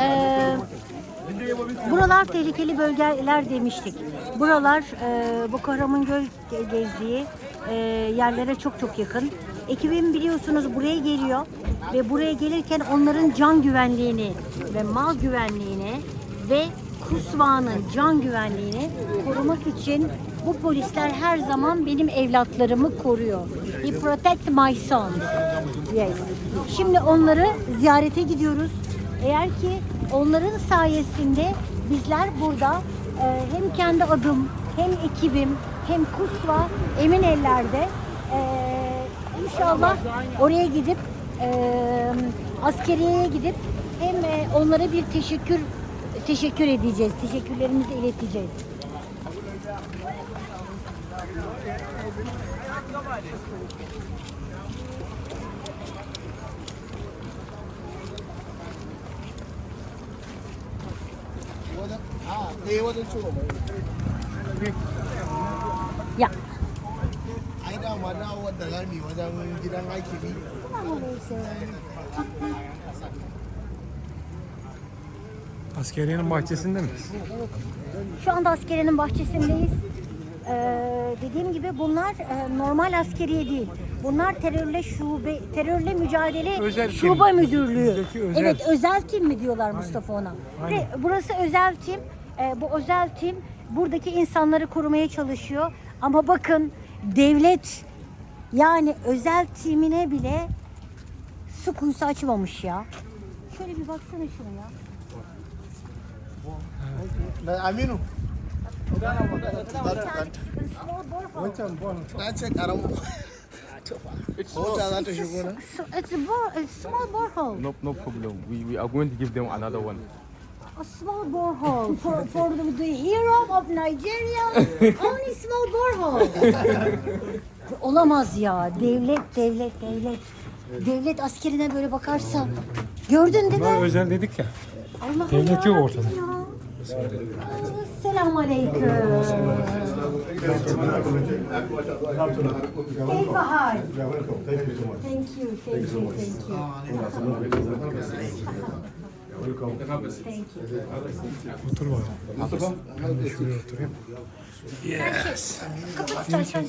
Ee, buralar tehlikeli bölgeler demiştik. Buralar e, Boko Haram'ın göl ge- gezdiği e, yerlere çok çok yakın. Ekibim biliyorsunuz buraya geliyor ve buraya gelirken onların can güvenliğini ve mal güvenliğini ve Kusva'nın can güvenliğini korumak için bu polisler her zaman benim evlatlarımı koruyor. He protect my sons. Yes. Şimdi onları ziyarete gidiyoruz. Eğer ki onların sayesinde bizler burada e, hem kendi adım hem ekibim hem Kusva emin ellerde e, inşallah oraya gidip e, askeriyeye gidip hem e, onlara bir teşekkür teşekkür edeceğiz. Teşekkürlerimizi ileteceğiz. Ya. Ai da ma na wadda za mu yi wajen gidan aiki ne. Askeriyenin bahçesinde mi? Şu anda askeriyenin bahçesindeyiz. Ee, dediğim gibi bunlar e, normal askeriye değil. Bunlar terörle şube, terörle mücadele Özel tim. şube müdürlüğü. Bizdeki özel. Evet özel tim mi diyorlar Mustafa ona. Ve burası özel tim. Ee, bu özel tim buradaki insanları korumaya çalışıyor. Ama bakın devlet yani özel timine bile su kuyusu açmamış ya. Şöyle bir baksana şuna ya. Na Aminu. Small borehole. Na ce. Mota za ta shigo nan. So it's a, bore, a small borehole. No, no problem. We, we are going to give them another one. A small borehole for, for the, the hero of Nigeria. Only small borehole. Olamaz ya. Devlet, devlet, devlet. Devlet askerine böyle bakarsa. Gördün değil mi? özel dedik ya. Allah devlet yok ortada. Selamun aleyküm. Keyfe hal? Thank you, thank you, thank you. Thank you. Otur bakalım. Şuraya oturayım. Yes. Kapat istersen